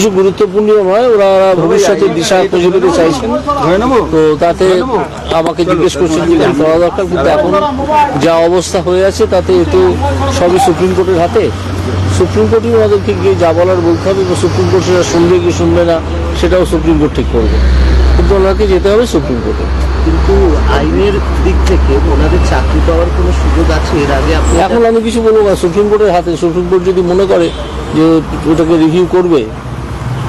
কিছু গুরুত্বপূর্ণ নয় ওরা ভবিষ্যতে দিশা খুঁজে পেতে চাইছেন। তো তাতে আমাকে জিজ্ঞেস করছেন যে করা দরকার কিন্তু এখন যা অবস্থা হয়ে আছে তাতে এ তো সবই সুপ্রিম কোর্টের হাতে। সুপ্রিম কোর্টই ওনাদেরকে গিয়ে যা বলার বলতে হবে বা সুপ্রিম কোর্ট সেটা শুনবে কি শুনবে না সেটাও সুপ্রিম কোর্ট ঠিক করবে। কিন্তু ওনাকে যেতে হবে সুপ্রিম কোর্টে। কিন্তু আইনের দিক থেকে ওনাদের চাকরি পাওয়ার কোনো সুযোগ আছে? এর আগে আপনি এখন আমি কিছু বলব না সুপ্রিম কোর্টের হাতে সুপ্রিম কোর্ট যদি মনে করে যে ওটাকে রিভিউ করবে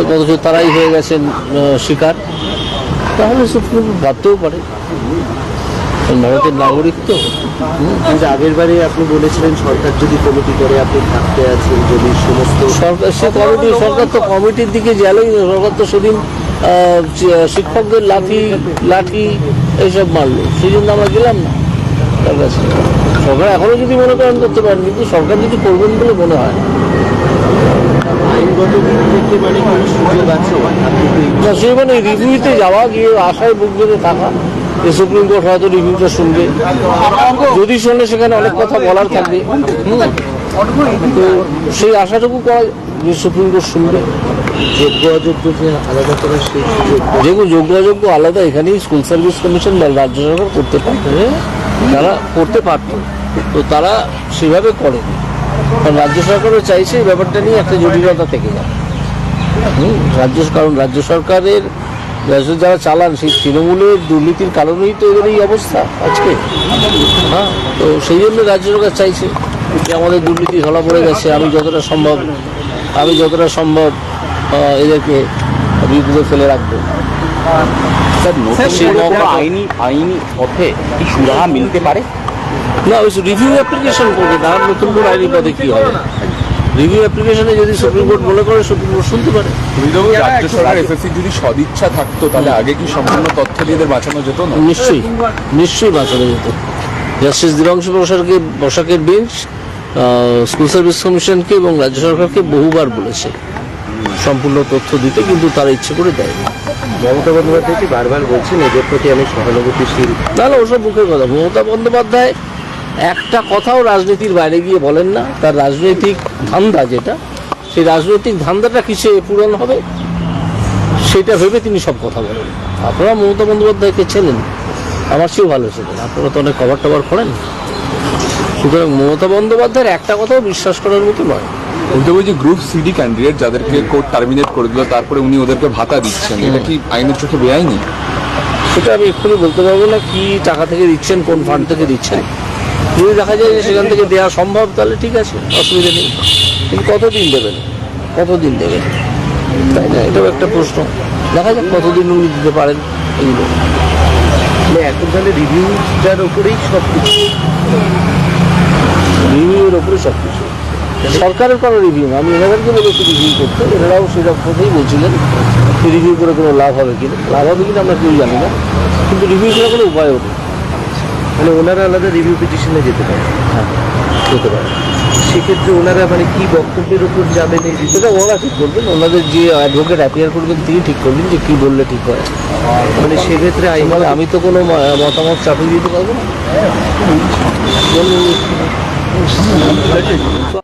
অথচ তারাই হয়ে গেছেন শিকার। তাহলে সুপ্রিম ভাবতেও পারে। ভারতের নাগরিক তো। আগের বারে আপনি বলেছিলেন সরকার যদি কমিটি করে আপনি থাকতে আছেন যদি সমস্ত সরকার সে কমিটি সরকার তো কমিটির দিকে গেলই না। সরকার তো সেদিন শিক্ষকদের লাঠি লাঠি এইসব মারলো। সেই জন্য আমরা গেলাম না তার কাছে। সরকার এখনও যদি মনে করেন করতে পারেন কিন্তু সরকার যদি করবেন বলে মনে হয় না। থেকে মানে রিভিউতে যাওয়া গিয়ে আশায় বুক বেঁধে থাকা যে সুপ্রিম কোর্ট হয়তো রিভিউটা শুনবে। যদি শুনলে সেখানে অনেক কথা বলার থাকবে। তো সেই আশাটুকু করা যে সুপ্রিম কোর্ট শুনবে। যোগ্য অযোগ্য যে আলাদা করার সেই যেগুলো যোগ্য অযোগ্য আলাদা এখানেই স্কুল সার্ভিস কমিশন বা রাজ্য সরকার করতে পারত তারা করতে পারত। তো তারা সেভাবে করে কারণ রাজ্য সরকারও চাইছে এই ব্যাপারটা নিয়ে একটা জটিলতা থেকে হুম, রাজ্য কারণ রাজ্য সরকারের রাজ্য যারা চালান সেই তৃণমূলের দুর্নীতির কারণেই তো এদের এই অবস্থা আজকে। হ্যাঁ তো সেই জন্য রাজ্য সরকার চাইছে যে আমাদের দুর্নীতি ধরা পড়ে গেছে আমি যতটা সম্ভব আমি যতটা সম্ভব এদেরকে বিপদে ফেলে রাখব। স্যার আইনি আইনি পথে কি সুরাহা মিলতে পারে? না ওই রিভিউ অ্যাপ্লিকেশন করবে তার নতুন করে আইনি পদে কি হবে? রিভিউ অ্যাপ্লিকেশনে যদি সুপ্রিম কোর্ট মনে করে সুপ্রিম কোর্ট শুনতে পারে। রাজ্য সরকার এসএসসি যদি সদিচ্ছা থাকতো তাহলে আগে কি সম্পূর্ণ তথ্য দিয়ে বাঁচানো যেত না? নিশ্চয়ই নিশ্চয়ই বাঁচানো যেত। জাস্টিস দিবাংশু বসাকে বসাকের বেঞ্চ স্কুল সার্ভিস কমিশনকে এবং রাজ্য সরকারকে বহুবার বলেছে সম্পূর্ণ তথ্য দিতে কিন্তু তারা ইচ্ছে করে দেয়নি। মমতা বন্দ্যোপাধ্যায়কে বারবার বলছেন এদের প্রতি আমি সহানুভূতিশীল? তাহলে ওসব মুখের কথা। মমতা বন্দ্যোপাধ্যায় একটা কথাও রাজনীতির বাইরে গিয়ে বলেন না। তার রাজনৈতিক ধান্দা যেটা সেই রাজনৈতিক ধান্দাটা কিসে পূরণ হবে? সেটা ভেবে তিনি সব কথা বলেন। আপনারা মমতা বন্দ্যোপাধ্যায়কে চেনেন? আমার চেয়েও ভালো চেনেন। আপনারা তো অনেক কভার টভার করেন। সুতরাং মমতা বন্দ্যোপাধ্যায়ের একটা কথাও বিশ্বাস করার মতো নয়। বলতে বলছি গ্রুপ সিডি ক্যান্ডিডেট যাদেরকে কোর্ট টার্মিনেট করে দিল তারপরে উনি ওদেরকে ভাতা দিচ্ছেন এটা কি আইনের চোখে বেআইনি? সেটা আমি এক্ষুনি বলতে পারব না কি টাকা থেকে দিচ্ছেন কোন ফান্ড থেকে দিচ্ছেন। যদি দেখা যায় যে সেখান থেকে দেওয়া সম্ভব তাহলে ঠিক আছে অসুবিধা নেই। কিন্তু কতদিন দেবেন? কতদিন দেবেন? তাই না? এটাও একটা প্রশ্ন। দেখা যাক কতদিন উনি দিতে পারেন এগুলো মানে এখন তাহলে রিভিউটার উপরেই সব কিছু রিভিউয়ের ওপরে সব কিছু সরকারের কোনো রিভিউ না। আমি এনাদেরকে বলেছি রিভিউ করতে। এনারাও সেরকম কথাই বলছিলেন। রিভিউ করে কোনো লাভ হবে কিনা? লাভ হবে কিনা আমরা কেউ জানি না। কিন্তু রিভিউ করার কোনো উপায়ও নেই। মানে ওনারা আলাদা রিভিউ পিটিশনে যেতে পারে। হ্যাঁ। হতে পারে। সেক্ষেত্রে ওনারা মানে কি বক্তব্যের উপর যাবেন এই? সেটা ওনারা ঠিক করবেন ওনাদের যে অ্যাডভোকেট অ্যাপিয়ার করবেন তিনি ঠিক করবেন যে কি বললে ঠিক হয়। মানে সেক্ষেত্রে মানে আমি তো কোনো মতামত চাপিয়ে দিতে পারব না। তো